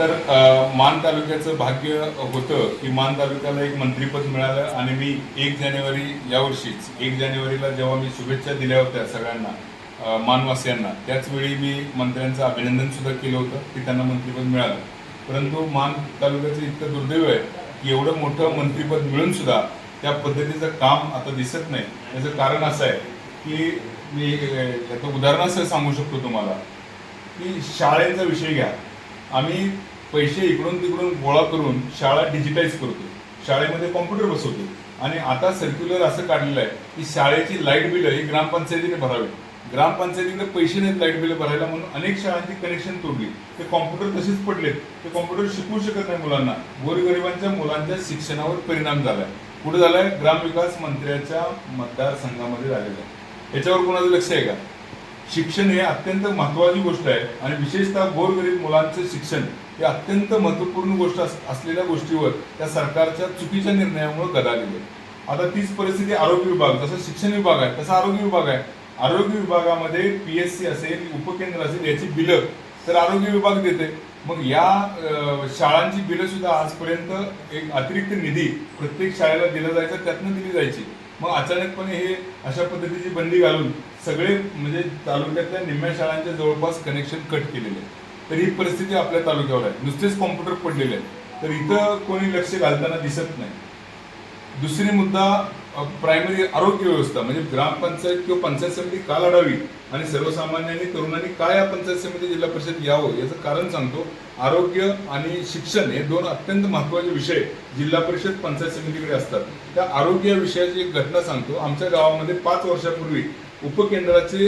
तर मान तालुक्याचं भाग्य होतं की मान तालुक्याला एक मंत्रीपद मिळालं आणि मी एक जानेवारी यावर्षीच एक जानेवारीला जेव्हा मी शुभेच्छा दिल्या होत्या सगळ्यांना मानवासियांना त्याचवेळी मी मंत्र्यांचं अभिनंदन सुद्धा केलं होतं की त्यांना मंत्रीपद मिळालं. परंतु मान तालुक्याचं इतकं दुर्दैव आहे की एवढं मोठं मंत्रीपद मिळून सुद्धा त्या पद्धतीचं काम आता दिसत नाही. याचं कारण असं आहे की मी अ, याचं उदाहरणासह सांगू शकतो तुम्हाला की शाळेचा विषय घ्या. आम्ही पैसे इकडून तिकडून गोळा करून शाळा डिजिटाईज करतो. शाळेमध्ये कॉम्प्युटर बसवतो. आणि आता सर्क्युलर असं काढलेलं आहे की शाळेची लाइट बिलं ही ग्रामपंचायतीने भरावी. ग्रामपंचायतीकडे पैसे नाहीत लाइट बिलं भरायला म्हणून अनेक शाळांची कनेक्शन तोडली. ते कॉम्प्युटर तसेच पडलेत. ते कॉम्प्युटर शिकवू शकत नाही मुलांना. गोरगरिबांच्या मुलांच्या शिक्षणावर परिणाम झालाय. पुढे झालाय ग्रामविकास मंत्र्याच्या मतदारसंघामध्ये झालेला. आहे याच्यावर कोणाचं लक्ष आहे का? शिक्षण हे अत्यंत महत्वाची गोष्ट आहे. आणि विशेषतः गोरगरीब मुलांचं शिक्षण हे अत्यंत महत्त्वपूर्ण गोष्ट अस- असलेल्या गोष्टीवर त्या सरकारच्या चुकीच्या निर्णयामुळे गदालेली आहे आता तीच परिस्थिती आरोग्य विभाग जसं शिक्षण विभाग आहे तसा आरोग्य विभाग आहे. आरोग्य विभागामध्ये पी एस सी असेल उपकेंद्र असेल याची बिलं तर आरोग्य विभाग देते. मग या शाळांची बिलं सुद्धा आजपर्यंत एक अतिरिक्त निधी प्रत्येक शाळेला दिला जायचा त्यातनं दिली जायची. मग अचानकपणे हे अशा पद्धतीची बंदी घालून सगळे म्हणजे तालुक्यातल्या निम्म्या शाळांच्या जवळपास कनेक्शन कट केलेले. आहे तर ही परिस्थिती आपल्या तालुक्यावर आहे. नुसतेच कॉम्प्युटर पडलेले आहेत. तर इथं कोणी लक्ष घालताना दिसत नाही. दुसरी मुद्दा प्रायमरी आरोग्य व्यवस्था. म्हणजे ग्रामपंचायत किंवा पंचायत समिती का लढावी आणि सर्वसामान्यांनी तरुणांनी काय या पंचायत समिती जिल्हा परिषद यावं याचं कारण सांगतो. आरोग्य आणि शिक्षण हे दोन अत्यंत महत्त्वाचे विषय जिल्हा परिषद पंचायत समितीकडे असतात. त्या आरोग्य विषयाची एक घटना सांगतो. आमच्या गावामध्ये पाच वर्षापूर्वी उपकेंद्राचे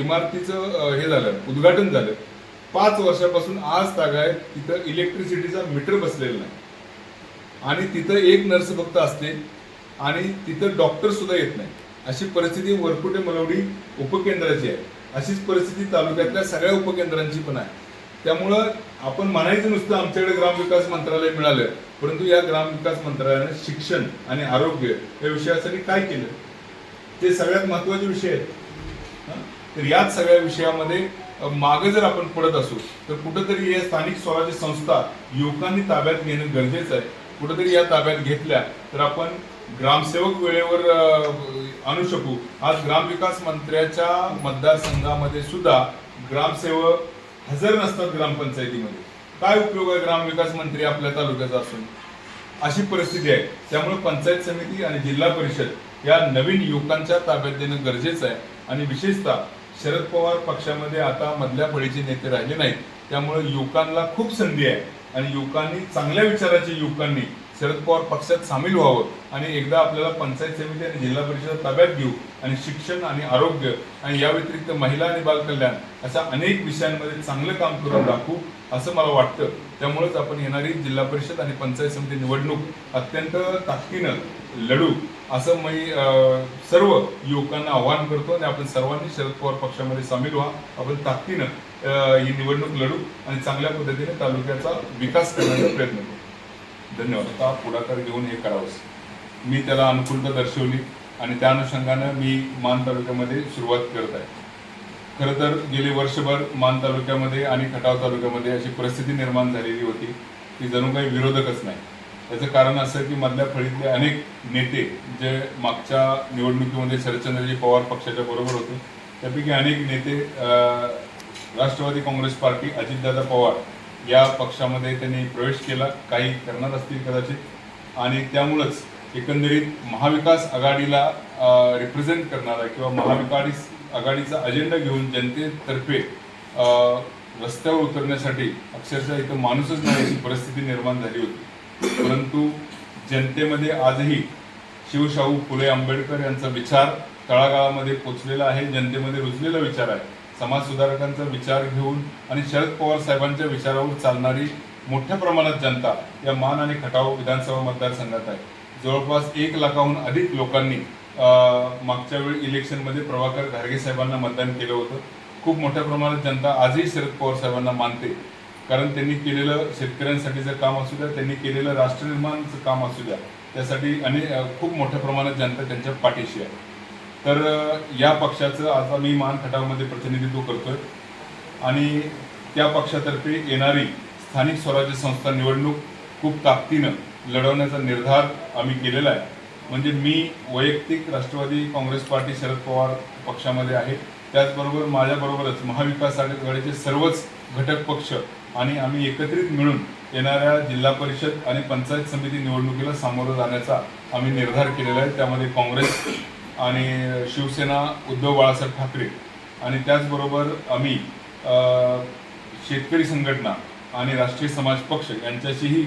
इमारतीचं हे झालं उद्घाटन झालं. पाच वर्षापासून आज तागाय तिथं इलेक्ट्रिसिटीचा मीटर बसलेला नाही. आणि तिथं एक नर्स फक्त असते आणि तिथं डॉक्टर सुद्धा येत नाही. अशी परिस्थिती वरपुटे मलवडी उपकेंद्राची आहे. अशीच परिस्थिती तालुक्यातल्या सगळ्या उपकेंद्रांची पण आहे. त्यामुळं आपण म्हणायचं नुसतं आमच्याकडे ग्रामविकास मंत्रालय मिळालं परंतु या ग्रामविकास मंत्रालयाने शिक्षण आणि आरोग्य या विषयासाठी काय केलं? ते सगळ्यात महत्त्वाचे विषय आहेत. तर याच सगळ्या विषयामध्ये मागे जर आपण पडत असू तर कुठंतरी या स्थानिक स्वराज्य संस्था युवकांनी ताब्यात घेणं गरजेचं आहे. कुठंतरी या ताब्यात घेतल्या तर आपण ग्रामसेवक वेळेवर आणू शकू. आज ग्रामविकास मंत्र्याच्या मतदारसंघामध्ये सुद्धा ग्रामसेवक हजर नसतात ग्रामपंचायतीमध्ये. काय उपयोग आहे ग्रामविकास मंत्री आपल्या तालुक्याचा असून? अशी परिस्थिती आहे. त्यामुळे पंचायत समिती आणि जिल्हा परिषद या नवीन युवकांच्या ताब्यात देणं गरजेचं आहे. आणि विशेषतः शरद पवार पक्षामध्ये आता मधल्या फळीचे नेते राहिले नाहीत. त्यामुळे युवकांना खूप संधी आहे. आणि युवकांनी चांगल्या विचाराच्या युवकांनी शरद पवार पक्षात सामील व्हावं. आणि एकदा आपल्याला पंचायत समिती आणि जिल्हा परिषद ताब्यात घेऊ आणि शिक्षण आणि आरोग्य आणि या व्यतिरिक्त महिला आणि बालकल्याण अशा अनेक विषयांमध्ये चांगलं काम करून दाखवू असं मला वाटतं. त्यामुळेच आपण येणारी जिल्हा परिषद आणि पंचायत समिती निवडणूक अत्यंत ताकदीनं लढू. असं मी अं, सर्व युवकांना आवाहन करतो आणि आपण सर्वांनी शरद पवार पक्षामध्ये सामील व्हा. आपण ताकदीनं ही निवडणूक लढू आणि चांगल्या पद्धतीने तालुक्याचा विकास करण्याचा प्रयत्न करू. धन्यवाद. आता पुढाकार घेऊन हे करावंच मी त्याला अनुकूलता दर्शवली आणि त्या अनुषंगानं मी मान तालुक्यामध्ये सुरुवात करत आहे. खरं तर गेले वर्षभर मान तालुक्यामध्ये आणि खटाव तालुक्यामध्ये अशी परिस्थिती निर्माण झालेली होती की जणू काही विरोधकच नाही. त्याचं कारण असं की मधल्या फळीतले अनेक नेते जे मागच्या निवडणुकीमध्ये शरदचंद्रजी पवार पक्षाच्या बरोबर होते त्यापैकी अनेक नेते अं, राष्ट्रवादी काँग्रेस पार्टी अजितदादा पवार या पक्षामध्ये त्यांनी प्रवेश केला. काही करणार असतील कदाचित. आणि त्यामुळंच एकंदरीत महाविकास आघाडीला रिप्रेझेंट करणारा किंवा महाविकास आघाडीचा अजेंडा घेऊन जनतेतर्फे रस्त्यावर उतरण्यासाठी अक्षरशः इथं माणूसच नाही अशी परिस्थिती निर्माण झाली होती. परंतु जनतेमध्ये आजही शिवशाहू फुले आंबेडकर यांचा विचार तळागाळामध्ये पोचलेला आहे. जनतेमध्ये रुजलेला विचार आहे. समाज सुधारकांचा विचार घेऊन आणि शरद पवार साहेबांच्या विचारावर चालणारी मोठ्या प्रमाणात जनता या मान आणि खटाव विधानसभा मतदारसंघात आहे. जवळपास एक लाखाहून अधिक लोकांनी मागच्या वेळी इलेक्शनमध्ये प्रभाकर घारगे साहेबांना मतदान केलं होतं. खूप मोठ्या प्रमाणात जनता आजही शरद पवार साहेबांना मानते. कारण त्यांनी केलेलं शेतकऱ्यांसाठीचं काम असू द्या त्यांनी केलेलं राष्ट्रनिर्माणचं काम असू द्या त्यासाठी अनेक खूप मोठ्या प्रमाणात जनता त्यांच्या पाठीशी आहे. तर या पक्षाचं आता मी मान खटावमध्ये प्रतिनिधित्व करतोय आणि त्या पक्षातर्फे येणारी स्थानिक स्वराज्य संस्था निवडणूक खूप ताकदीनं लढवण्याचा निर्धार आम्ही केलेला आहे. म्हणजे मी वैयक्तिक राष्ट्रवादी काँग्रेस पार्टी शरद पवार पक्षामध्ये आहे. त्याचबरोबर माझ्याबरोबरच महाविकास आघाडीचे सर्वच घटक पक्ष आणि आम्ही एकत्रित मिळून येणाऱ्या जिल्हा परिषद आणि पंचायत समिती निवडणुकीला सामोरं जाण्याचा आम्ही निर्धार केलेला आहे. त्यामध्ये काँग्रेस आणि शिवसेना उद्धव बाळासाहेब ठाकरे आणि त्याचबरोबर आम्ही शेतकरी संघटना आणि राष्ट्रीय समाज पक्ष यांच्याशीही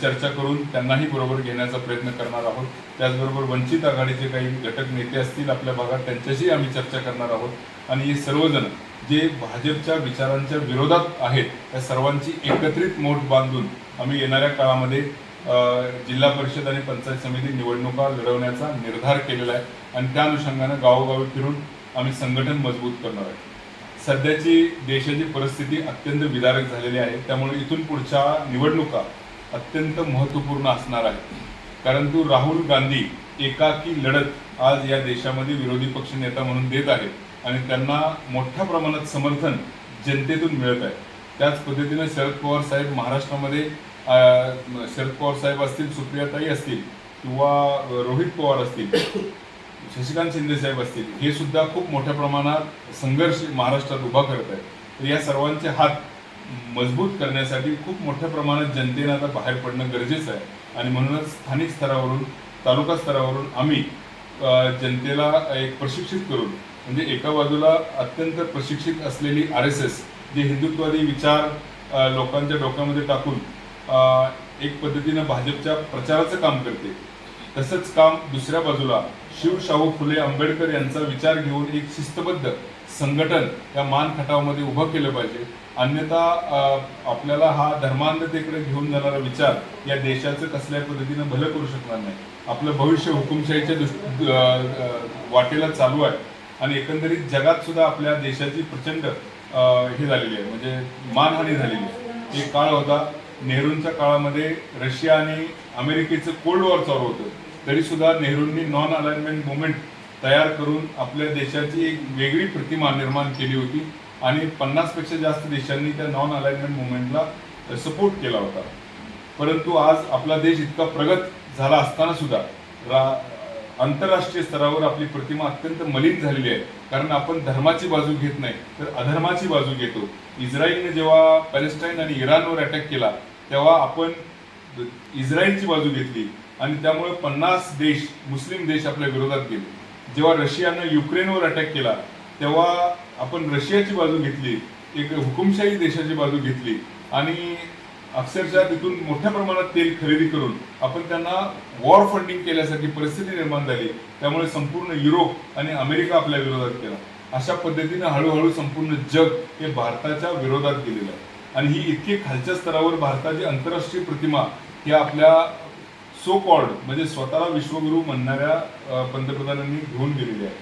चर्चा करून त्यांनाही बरोबर घेण्याचा प्रयत्न करणार आहोत. त्याचबरोबर वंचित आघाडीचे काही घटक नेते असतील आपल्या भागात त्यांच्याशी आम्ही चर्चा करणार आहोत. आणि हे सर्वजण जे भाजपच्या विचारांच्या विरोधात आहेत त्या सर्वांची एकत्रित मोठ बांधून आम्ही येणाऱ्या काळामध्ये जिल्हा परिषद आणि पंचायत समिती निवडणुका लढवण्याचा निर्धार केलेला आहे आणि त्या अनुषंगानं गावोगावी फिरून आम्ही संघटन मजबूत करणार आहे. सध्याची देशाची परिस्थिती अत्यंत विदारक झालेली आहे त्यामुळे इथून पुढच्या निवडणुका अत्यंत महत्त्वपूर्ण असणार आहे कारण तू राहुल गांधी एकाकी लढत आज या देशामध्ये विरोधी पक्ष नेता म्हणून देत आहेत. आणि त्यांना मोठ्या प्रमाणात समर्थन जनतेतून मिळत आहे. त्याच पद्धतीनं शरद पवार साहेब महाराष्ट्रामध्ये शरद पवार साहेब असतील सुप्रियाताई असतील किंवा रोहित पवार असतील शशिकांत शिंदे साहेब असतील हे सुद्धा खूप मोठ्या प्रमाणात संघर्ष महाराष्ट्रात उभा करत आहेत. तर या सर्वांचे हात मजबूत करण्यासाठी खूप मोठ्या प्रमाणात जनतेनं आता बाहेर पडणं गरजेचं आहे. आणि म्हणूनच स्थानिक स्तरावरून तालुका स्तरावरून आम्ही जनतेला एक प्रशिक्षित करून म्हणजे एका बाजूला अत्यंत प्रशिक्षित असलेली आर एस एस जे हिंदुत्वादी विचार लोकांच्या डोक्यामध्ये टाकून एक पद्धतीनं भाजपच्या प्रचाराचं काम करते. तसंच काम दुसऱ्या बाजूला शिव शाहू फुले आंबेडकर यांचा विचार घेऊन एक शिस्तबद्ध संघटन या मानखटावमध्ये उभं केलं पाहिजे. अन्यथा आपल्याला हा धर्मांधतेकडे घेऊन जाणारा विचार या देशाचं कसल्या पद्धतीनं भलं करू शकणार नाही. आपलं भविष्य हुकुमशाहीच्या दृष्टी वाटेला चालू आहे. आणि एकंदरीत जगात सुद्धा आपल्या देशाची प्रचंड हे झालेली आहे. म्हणजे मानहानी झालेली आहे. एक काळ होता नेहरूंच्या काळामध्ये रशिया आणि अमेरिकेचं कोल्ड वॉर चालू होतं. तरीसुद्धा नेहरूंनी नॉन अलाइनमेंट मुवमेंट तयार करून आपल्या देशाची एक वेगळी प्रतिमा निर्माण केली होती आणि पन्नासपेक्षा जास्त देशांनी त्या नॉन अलाइनमेंट मुवमेंटला सपोर्ट केला होता. परंतु आज आपला देश इतका प्रगत झाला असताना सुद्धा रा आंतरराष्ट्रीय स्तरावर आपली प्रतिमा अत्यंत मलिन झालेली आहे. कारण आपण धर्माची बाजू घेत नाही तर अधर्माची बाजू घेतो. इस्रायलने जेव्हा पॅलेस्टाईन आणि इराणवर अटॅक केला तेव्हा आपण इस्रायलची बाजू घेतली आणि त्यामुळे पन्नास देश मुस्लिम देश आपल्या विरोधात गेले. जेव्हा रशियानं युक्रेनवर अटॅक केला तेव्हा आपण रशियाची बाजू घेतली एक हुकुमशाही देशाची बाजू घेतली आणि अक्षरशः तिथून मोठ्या प्रमाणात तेल खरेदी करून आपण त्यांना वॉर फंडिंग केल्यासारखी परिस्थिती निर्माण झाली. त्यामुळे संपूर्ण युरोप आणि अमेरिका आपल्या विरोधात केला अशा पद्धतीनं हळूहळू संपूर्ण जग हे भारताच्या विरोधात गेलेलं आहे. आणि ही इतकी खालच्या स्तरावर भारताची आंतरराष्ट्रीय प्रतिमा ही आपल्या सो कॉल्ड म्हणजे स्वतःला विश्वगुरू म्हणणाऱ्या पंतप्रधानांनी घेऊन गेलेली आहे.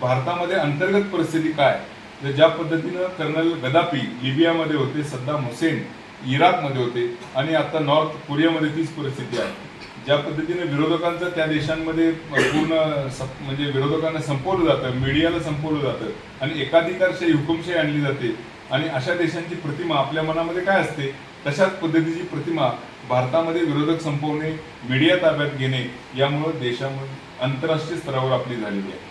भारतामध्ये अंतर्गत परिस्थिती काय? तर ज्या पद्धतीनं कर्नल गदापी लिबियामध्ये होते सद्दाम हुसेन इराकमध्ये होते आणि आता नॉर्थ कोरियामध्ये तीच परिस्थिती आहे. ज्या पद्धतीने विरोधकांचं त्या देशांमध्ये पूर्ण म्हणजे विरोधकांना संपवलं जातं मीडियाला संपवलं जातं आणि एकाधिकारशाही हुकुमशाही आणली जाते आणि अशा देशांची प्रतिमा आपल्या मनामध्ये काय असते? तशाच पद्धतीची प्रतिमा भारतामध्ये विरोधक संपवणे मीडिया ताब्यात घेणे यामुळं देशामध्ये आंतरराष्ट्रीय स्तरावर आपली झालेली आहे.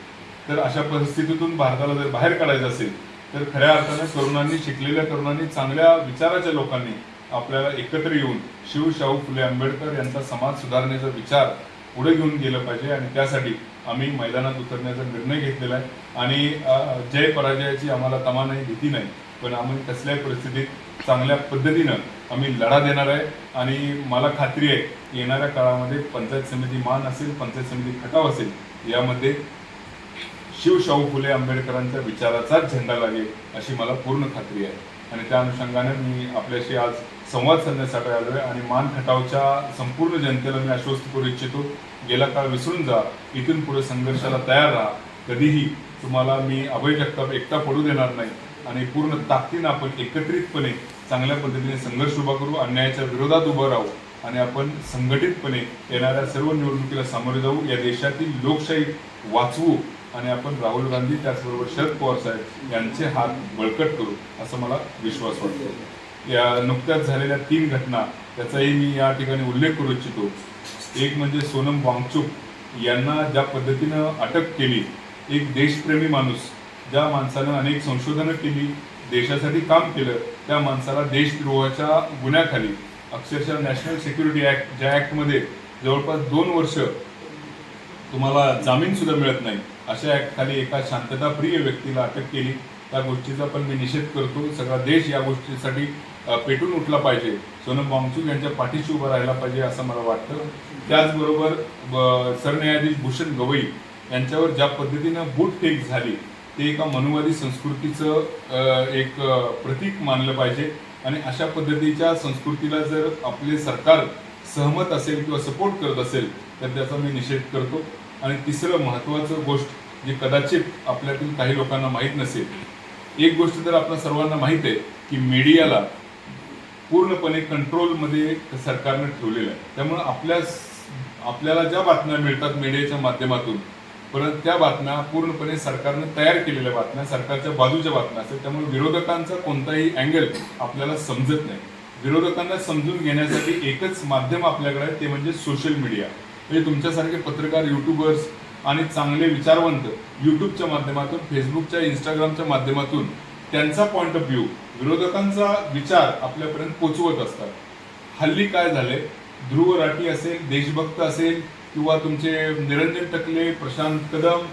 तर अशा परिस्थितीतून भारताला जर बाहेर काढायचं असेल तर खऱ्या अर्थानं तरुणांनी शिकलेल्या तरुणांनी चांगल्या विचाराच्या लोकांनी आपल्याला एकत्र येऊन शिव शाहू फुले आंबेडकर यांचा समाज सुधारण्याचा विचार पुढे घेऊन गेलं पाहिजे आणि त्यासाठी आम्ही मैदानात उतरण्याचा निर्णय घेतलेला आहे. आणि जय पराजयाची आम्हाला तमा नाही भीती नाही पण आम्ही कसल्याही परिस्थितीत चांगल्या पद्धतीनं आम्ही लढा देणार आहे. आणि मला खात्री आहे येणाऱ्या काळामध्ये पंचायत समिती मान असेल पंचायत समिती खटाव असेल यामध्ये शिवशाहू फुले आंबेडकरांच्या विचाराचाच झेंडा लागेल अशी मला पूर्ण खात्री आहे. आणि त्या अनुषंगाने मी आपल्याशी आज संवाद साधण्यासाठी आलो आहे आणि मान खटावच्या संपूर्ण जनतेला मी आश्वस्त करू इच्छितो. गेला काळ विसरून जा. इथून पुढे संघर्षाला तयार राहा. कधीही तुम्हाला मी अभय जगताप एकटा पडू देणार नाही. आणि पूर्ण ताकदीनं आपण एकत्रितपणे चांगल्या पद्धतीने संघर्ष उभा करू अन्यायाच्या विरोधात उभं राहू आणि आपण संघटितपणे येणाऱ्या सर्व निवडणुकीला सामोरे जाऊ. या देशातील लोकशाही वाचवू. आणि आपण राहुल गांधी त्याचबरोबर शरद पवार साहेब यांचे हात बळकट करू असं मला विश्वास वाटतो. या नुकत्याच झालेल्या तीन घटना त्याचाही मी या ठिकाणी उल्लेख करू इच्छितो. एक म्हणजे सोनम वांगचुक. यांना ज्या पद्धतीनं अटक केली एक देशप्रेमी माणूस ज्या माणसानं अनेक संशोधनं केली देशासाठी काम केलं त्या माणसाला देशद्रोहाच्या गुन्ह्याखाली अक्षरशः नॅशनल सिक्युरिटी ॲक्ट ज्या ॲक्टमध्ये जवळपास दोन वर्ष तुम्हाला जामीन सुद्धा मिळत नाही. अशा खाली एका शांतताप्रिय व्यक्तीला अटक केली त्या गोष्टीचा पण मी निषेध करतो. सगळा देश या गोष्टीसाठी पेटून उठला पाहिजे. सोनम वांगचूक यांच्या पाठीशी उभं राहायला पाहिजे असं मला वाटतं. त्याचबरोबर ब- सरन्यायाधीश भूषण गवई यांच्यावर ज्या पद्धतीनं बूटफेक झाली ते एका मनुवादी संस्कृतीचं एक प्रतीक मानलं पाहिजे. आणि अशा पद्धतीच्या संस्कृतीला जर आपले सरकार सहमत असेल किंवा सपोर्ट करत असेल तर त्याचा मी निषेध करतो. आणि तिसरं महत्त्वाचं गोष्ट जी कदाचित आपल्यातील काही लोकांना माहीत नसेल एक गोष्ट तर आपल्या सर्वांना माहीत आहे की मीडियाला पूर्णपणे कंट्रोलमध्ये सरकारनं ठेवलेलं आहे. त्यामुळं आपल्या आपल्याला ज्या बातम्या मिळतात मीडियाच्या माध्यमातून परत त्या बातम्या पूर्णपणे सरकारनं तयार केलेल्या बातम्या सरकारच्या बाजूच्या बातम्या असतात. त्यामुळे विरोधकांचा कोणताही अँगल आपल्याला समजत नाही. विरोधकांना समजून घेण्यासाठी एकच माध्यम आपल्याकडे आहे ते म्हणजे सोशल मीडिया. म्हणजे तुमच्यासारखे पत्रकार युट्यूबर्स आणि चांगले विचारवंत युट्यूबच्या माध्यमातून फेसबुकच्या इंस्टाग्रामच्या माध्यमातून त्यांचा पॉईंट ऑफ व्ह्यू विरोधकांचा विचार आपल्यापर्यंत पोचवत असतात. हल्ली काय झाले ध्रुव राठी असेल देशभक्त असेल किंवा तुमचे निरंजन टकले प्रशांत कदम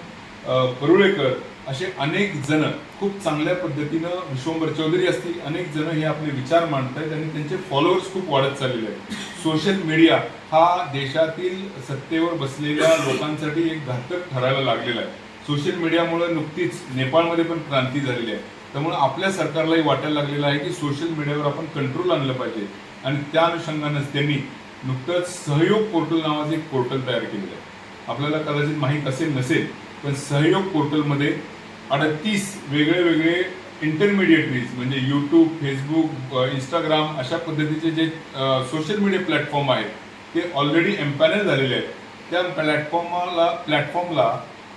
परुळेकर असे अनेक जण खूप चांगल्या पद्धतीनं विश्वंभर चौधरी असतील अनेक जण हे आपले विचार मांडत आहेत आणि त्यांचे फॉलोअर्स खूप वाढत चाललेले आहेत. सोशल मीडिया हा देशातील सत्तेवर बसलेल्या लोकांसाठी एक घातक ठरायला लागलेला आहे. सोशल मीडियामुळे नुकतीच नेपाळमध्ये पण क्रांती झालेली आहे. त्यामुळे आपल्या सरकारलाही वाटायला लागलेलं आहे की सोशल मीडियावर आपण कंट्रोल आणलं पाहिजे. आणि त्या अनुषंगानंच त्यांनी नुकतंच सहयोग पोर्टल नावाचं एक पोर्टल तयार केलेलं आहे. आपल्याला कदाचित माहीत असेल नसेल पण सहयोग पोर्टलमध्ये अडतीस वेगळे वेगळे इंटरमिडिएटरीज म्हणजे यूट्यूब फेसबुक इंस्टाग्राम अशा पद्धतीचे जे सोशल मीडिया प्लॅटफॉर्म आहेत ते ऑलरेडी एम्पॅनल झालेले आहेत. त्या प्लॅटफॉर्मला प्लॅटफॉर्मला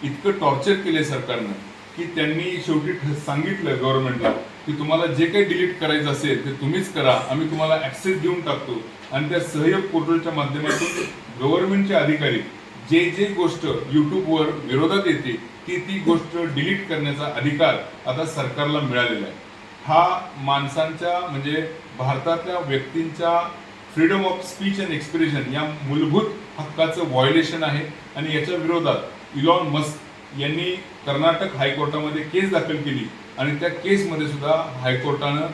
इतकं टॉर्चर केले सरकारनं की त्यांनी शेवटी सांगितलं गव्हर्नमेंटला की तुम्हाला जे काही डिलीट करायचं असेल ते तुम्हीच करा. आम्ही तुम्हाला ऍक्सेस देऊन टाकतो. आणि त्या सहयोग पोर्टलच्या माध्यमातून गव्हर्नमेंटचे अधिकारी जे जे गोष्ट युट्यूबवर विरोधात येते ती ती गोष्ट डिलीट करण्याचा अधिकार आता सरकारला मिळालेला आहे. हा माणसांच्या म्हणजे भारतातल्या व्यक्तींच्या freedom of speech and expression या मूलभूत हक्काचं व्हायोलेशन आहे. आणि याच्या विरोधात इलॉन मस्क यांनी कर्नाटक हायकोर्टामध्ये केस दाखल केली. आणि त्या केसमध्ये सुद्धा हायकोर्टानं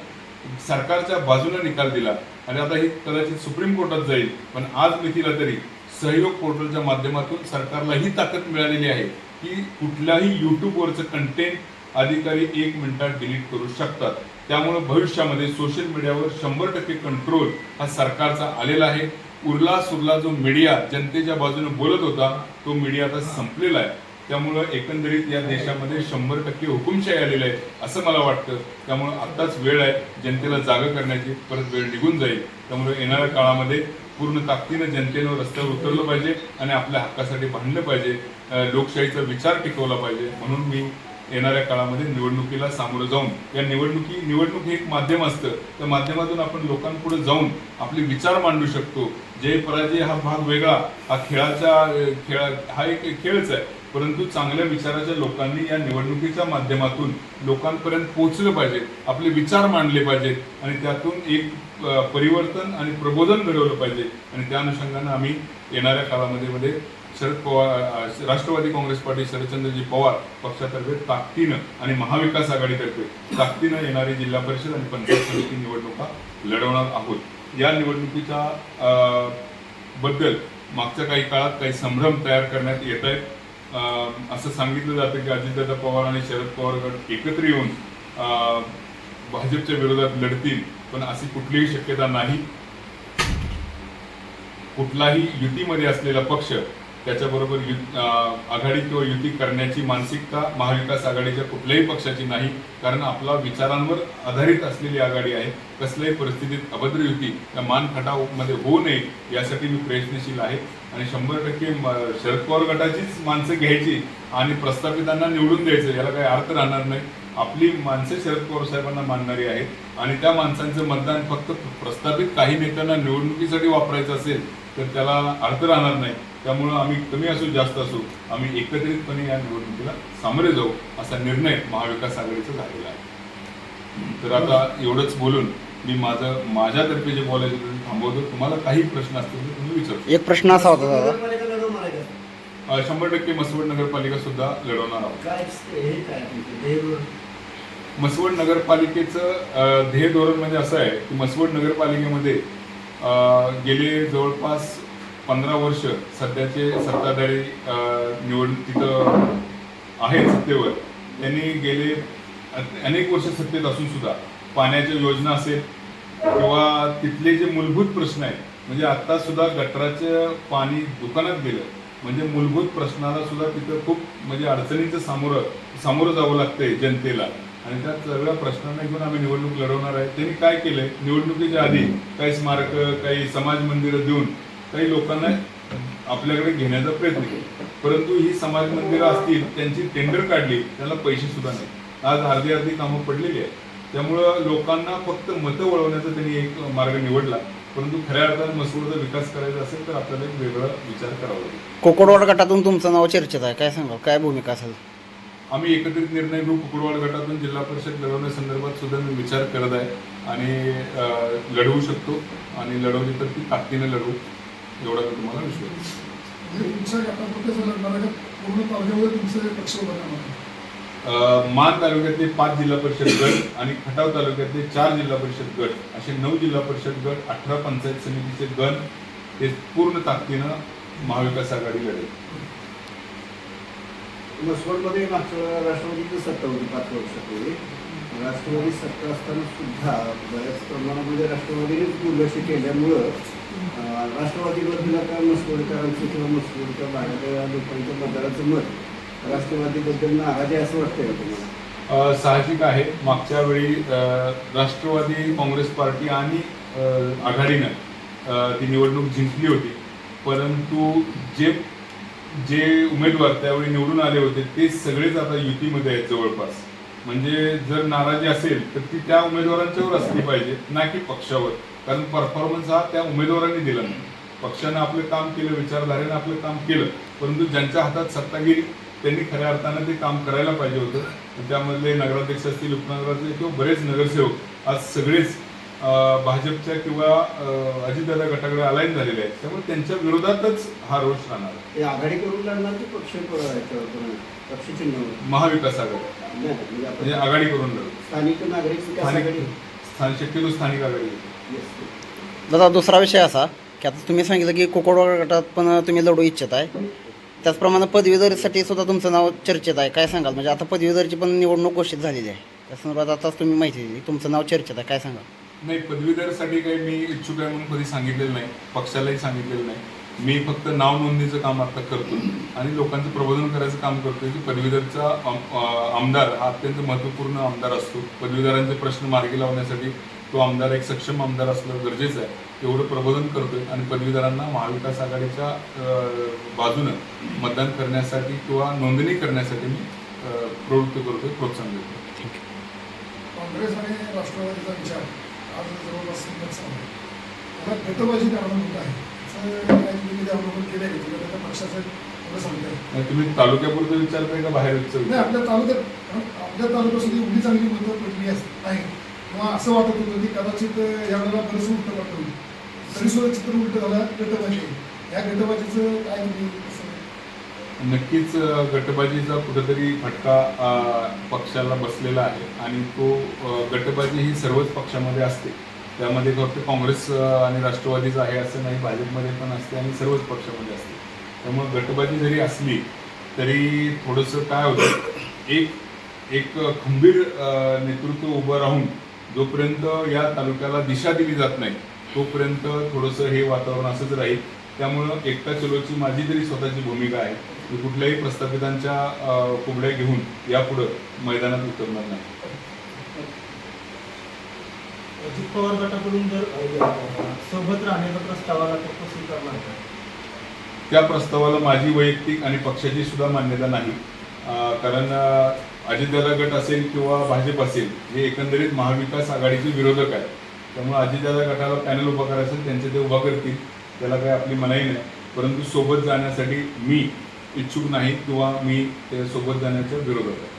सरकारच्या बाजूला निकाल दिला. आणि आता ही कदाचित सुप्रीम कोर्टात जाईल. पण आज मितीला तरी सहयोग पोर्टलच्या माध्यमातून सरकारला ही ताकद मिळालेली आहे. की कुठल्याही यूट्यूबवरचं कंटेंट अधिकारी एक मिनिटात डिलीट करू शकतात. त्यामुळे भविष्यामध्ये सोशल मीडियावर शंभर टक्के कंट्रोल हा सरकारचा आलेला आहे. उरला सुरला जो मीडिया जनतेच्या बाजूने बोलत होता तो मीडिया आता संपलेला आहे. त्यामुळं एकंदरीत या देशामध्ये शंभर टक्के हुकुमशाही आलेली आहे असं मला वाटतं. त्यामुळं आत्ताच वेळ आहे जनतेला जागं करण्याची. परत वेळ निघून जाईल. त्यामुळे येणाऱ्या काळामध्ये पूर्ण ताकदीनं जनतेनं रस्त्यावर उतरलं पाहिजे आणि आपल्या हक्कासाठी भांडलं पाहिजे. लोकशाहीचा विचार टिकवला पाहिजे. म्हणून मी येणाऱ्या काळामध्ये निवडणुकीला सामोरं जाऊन या निवडणुकी निवडणूक हे एक माध्यम असतं. त्या माध्यमातून आपण लोकांपुढे जाऊन आपले विचार मांडू शकतो. जय पराजय हा भाग वेगळा. हा खेळाचा खेळा हा एक खेळच आहे. परंतु चांगल्या विचाराच्या लोकांनी या निवडणुकीच्या माध्यमातून लोकांपर्यंत पोहोचलं पाहिजे आपले विचार मांडले पाहिजेत आणि त्यातून एक परिवर्तन आणि प्रबोधन घडवलं पाहिजे. आणि त्या अनुषंगानं आम्ही येणाऱ्या काळामध्ये मध्ये शरद पवार राष्ट्रवादी काँग्रेस पार्टी शरदचंद्रजी पवार पक्षातर्फे ताकदीनं आणि महाविकास आघाडीतर्फे ताकदीनं येणारी जिल्हा परिषद आणि पंचायत समिती निवडणुका लढवणार आहोत. या निवडणुकीच्या बद्दल मागच्या काही काळात काही संभ्रम तयार करण्यात येत आहेत. असं सांगितलं जातं की अजितदादा पवार आणि शरद पवार गट एकत्र येऊन भाजपच्या विरोधात लढतील पण अशी कुठलीही शक्यता नाही. कुठलाही युतीमध्ये असलेला पक्ष त्याच्याबरोबर यु आघाडी किंवा युती करण्याची मानसिकता महाविकास आघाडीच्या कुठल्याही पक्षाची नाही कारण आपला विचारांवर आधारित असलेली आघाडी आहे. कसल्याही परिस्थितीत अभद्र युती या मानखटामध्ये होऊ नये यासाठी मी प्रयत्नशील आहे. आणि शंभर टक्के शरद पवार गटाचीच माणसं घ्यायची आणि प्रस्थापितांना निवडून द्यायचं याला काही अर्थ राहणार नाही. आपली माणसं शरद पवार साहेबांना मानणारी आहेत आणि त्या माणसांचं मतदान फक्त प्रस्थापित काही नेत्यांना निवडणुकीसाठी वापरायचं असेल तर त्याला अर्थ राहणार नाही. त्यामुळं आम्ही कमी असू जास्त असू आम्ही एकत्रितपणे या निवडणुकीला सामोरे जाऊ असा निर्णय महाविकास आघाडीचा झालेला आहे. तर आता एवढंच बोलून मी माझं माझ्यातर्फे जे बोलायचं थांबवतो. तुम्हाला काही प्रश्न असतील तर एक प्रश्न असा होता दादा. शंभर टक्के मसवड नगरपालिका सुद्धा लढवणार आहोत. काय हे काय? मसवड नगरपालिकेचं अ, ध्येय धोरण म्हणजे असं आहे की मसवड नगरपालिकेमध्ये अ, गेले जवळपास पंधरा वर्ष सध्याचे सत्ताधारी निवड तिथं आहेत सत्तेवर. त्यांनी गेले अनेक वर्ष सत्तेत असून सुद्धा पाण्याच्या योजना असेल किंवा तिथले जे मूलभूत प्रश्न आहेत म्हणजे आता सुद्धा गटराचं पाणी दुकानात गेलं. म्हणजे मूलभूत प्रश्नाला सुद्धा तिथं खूप म्हणजे अडचणीचं सामोरं सामोरं जावं लागतंय जनतेला. आणि त्या सगळ्या प्रश्नांना घेऊन आम्ही निवडणूक लढवणार आहे. त्यांनी काय केलंय? निवडणुकीच्या आधी काही स्मारक काही समाज मंदिरं देऊन काही लोकांना आपल्याकडे घेण्याचा प्रयत्न केला. परंतु ही समाज मंदिरं असतील त्यांची टेंडर काढली त्याला पैसे सुद्धा नाही. आज अर्धी अर्धी कामं पडलेली आहेत. त्यामुळं लोकांना फक्त मतं वळवण्याचा त्यांनी एक मार्ग निवडला. परंतु खऱ्या अर्थाने मसूरचा विकास करायचा असेल तर आपल्याला एक वेगळा विचार करावा लागेल. कोकडवाड गटातून तुमचं नाव चर्चेत आहे. काय सांगाल काय भूमिका असेल? आम्ही एकत्रित निर्णय घेऊ कुकुडवाड गटातून जिल्हा परिषद लढवण्यासंदर्भात सुद्धा मी विचार करत आहे आणि अं, लढवू शकतो आणि लढवली तर ती ताकदीने लढवू. एवढा मी तुम्हाला विश्वास देतो. म्हणजे का पूर्ण तुमचे पक्ष आहे. मान तालुक्यातले पाच जिल्हा परिषद गट आणि खटाव तालुक्यातले चार जिल्हा परिषद गट असे नऊ जिल्हा परिषद गट अठरा पंचायत समितीचे गण हे पूर्ण ताकदीनं महाविकास आघाडी लढेल मसवडमध्ये मागच्या राष्ट्रवादीची सत्ता होती पाच वर्षापूर्वी. राष्ट्रवादी सत्ता असताना सुद्धा बऱ्याच प्रमाणामध्ये राष्ट्रवादीनेच दुर्लक्ष केल्यामुळं राष्ट्रवादीवर दिला आता मसवडकरांचं किंवा मसवडच्या भागातल्या लोकांच्या मतदाराचं मत? राष्ट्रवादीबद्दल नाराजी असं वाटतंय का तुम्हाला? साहजिक आहे. मागच्या वेळी अ, राष्ट्रवादी काँग्रेस पार्टी आणि अ, आघाडीनं अ, ती निवडणूक जिंकली होती. परंतु जे जे उमेदवार त्यावेळी निवडून आले होते ते सगळेच आता युतीमध्ये आहेत जवळपास. म्हणजे जर नाराजी असेल तर ती त्या उमेदवारांच्यावर असली पाहिजे ना की पक्षावर. कारण परफॉर्मन्स हा त्या उमेदवारांनी दिला नाही. पक्षानं आपलं काम केलं विचारधारेनं आपलं काम केलं परंतु ज्यांच्या हातात सत्तागिरी त्यांनी खऱ्या अर्थानं ते काम करायला पाहिजे होतं. त्यामधले नगराध्यक्ष असतील उपनगराध्यक्ष किंवा बरेच नगरसेवक आज सगळेच भाजपच्या किंवा अजितदादा गटाकडे अलाईन झालेले आहेत. त्यामुळे त्यांच्या विरोधातच हा रोष राहणार आहे. हे आघाडी करून लढणार की पक्ष पक्षचिन्हावर महाविकास आघाडी. म्हणजे म्हणजे आघाडी करून लढू. स्थानिक नागरिक स्थानिक शक्यतो स्थानिक आघाडी. दादा दुसरा विषय असा की आता तुम्ही सांगितलं की कोकडवाड गटात पण तुम्ही लढू इच्छित आहे. त्याचप्रमाणे पदवीधरसाठी सुद्धा तुमचं नाव चर्चेत आहे. काय सांगाल? म्हणजे आता पदवीधरची पण निवडणूक घोषित झालेली आहे. त्या संदर्भात आताच तुम्ही माहिती दिली. तुमचं नाव चर्चेत आहे. काय सांगाल? नाही पदवीधरसाठी काही मी इच्छुक आहे म्हणून कधी सांगितलेलं नाही. पक्षालाही सांगितलेलं नाही. मी फक्त नाव नोंदणीचं काम आता करतो आणि लोकांचं प्रबोधन करायचं काम करतोय की पदवीधरचा आमदार हा अत्यंत महत्त्वपूर्ण आमदार असतो. पदवीधरांचे प्रश्न मार्गी लावण्यासाठी तो आमदार एक सक्षम आमदार असणं गरजेचं आहे. एवढं प्रबोधन करतोय आणि पदवीधरांना महाविकास आघाडीच्या बाजूनं मतदान करण्यासाठी किंवा नोंदणी करण्यासाठी मी प्रवृत्त करतोय प्रोत्साहन देतो काँग्रेस आणि राष्ट्रवादीचा विचार आज जवळपास तुम्ही तालुक्यापुरतं विचारताय का विचार? आपल्या तालुक्यात आपल्या तालुक्यात सुद्धा एवढी चांगली मतं पडली आहे किंवा असं वाटत होतं की कदाचित यावेळेला बरंच उलटं वाटत होतं तरी सुद्धा चित्र उलट झालं गटबाजी. या गटबाजीचं काय नक्कीच गटबाजीचा कुठेतरी फटका पक्षाला बसलेला आहे. आणि तो गटबाजी ही सर्वच पक्षामध्ये असते. त्यामध्ये फक्त काँग्रेस आणि राष्ट्रवादीच आहे असं नाही भाजपमध्ये पण असते आणि सर्वच पक्षामध्ये असते. त्यामुळे गटबाजी जरी असली तरी थोडंसं काय होतं एक एक खंबीर नेतृत्व उभं राहून जोपर्यंत या तालुक्याला दिशा दिली जात नाही तोपर्यंत थोडंसं हे वातावरण असंच राहील. त्यामुळं एकटा चलोची माझी तरी स्वतःची भूमिका आहे. मी कुठल्याही प्रस्थापितांच्या कुबड्या घेऊन यापुढं मैदानात उतरणार नाही. अजित पवार गटाकडून जर सोबत राहण्याचा प्रस्ताव आला तर तो स्वीकारणार का? त्या प्रस्तावाला माझी वैयक्तिक आणि पक्षाची सुद्धा मान्यता नाही. कारण अजितदादा गट असेल किंवा भाजप असेल हे एकंदरीत महाविकास आघाडीचे विरोधक आहेत. त्यामुळे अजितदादा गटाला पॅनल उभा करायचं असेल त्यांचे ते उभा करतील त्याला काही आपली मनाई नाही. परंतु सोबत जाण्यासाठी मी इच्छुक नाही किंवा मी सोबत जाण्याच्या विरोधात आहे.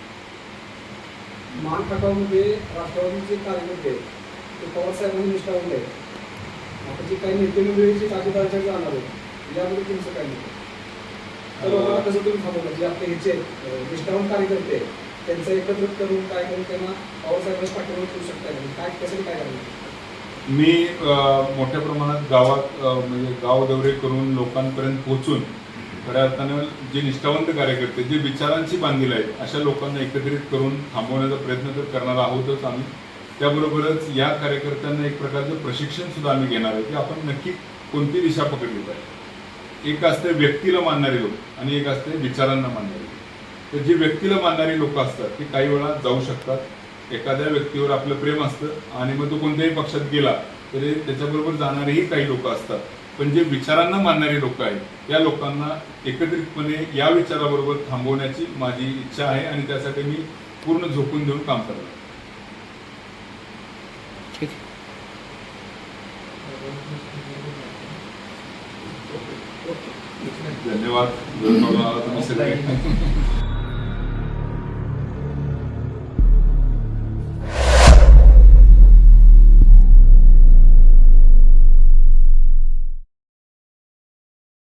मान खटावमध्ये राष्ट्रवादीचे कार्यकर्ते ते पवारसाहेबांनी निष्ठावून आहेत. आता जी काही नेते मंडळीची कार्यकर्त्याच्या जाणार आहेत यामध्ये तुमचं मत आहे? तर कसं तुम्ही थांबवलं जे आपले ह्याचे अं, निष्ठावंत कार्यकर्ते त्यांचं एकत्रित करून काय करून त्यांना पावसाळ्यात पाठवून करू शकता काय कसं काय करणार मी मोठ्या प्रमाणात गावात म्हणजे गाव दौरे करून लोकांपर्यंत पोहोचून खऱ्या अर्थानं जे निष्ठावंत कार्यकर्ते जे विचारांची बांधील आहेत अशा लोकांना एकत्रित करून थांबवण्याचा प्रयत्न तर करणार आहोतच आम्ही. त्याबरोबरच या कार्यकर्त्यांना एक प्रकारचं प्रशिक्षण सुद्धा आम्ही घेणार आहे की आपण नक्की कोणती दिशा पकडली पाहिजे. एक असते व्यक्तीला मानणारे लोक आणि एक असते विचारांना मानणारे तर जी व्यक्तीला मानणारी लोक असतात ती काही वेळा जाऊ शकतात. एखाद्या व्यक्तीवर आपलं प्रेम असतं आणि मग तो कोणत्याही पक्षात गेला तरी त्याच्याबरोबर जाणारेही काही लोक असतात. पण जे विचारांना मानणारी लोक आहेत या लोकांना एकत्रितपणे या विचाराबरोबर थांबवण्याची माझी इच्छा आहे आणि त्यासाठी मी पूर्ण झोकून देऊन काम करणार. ठीक धन्यवाद. तुम्ही सगळे.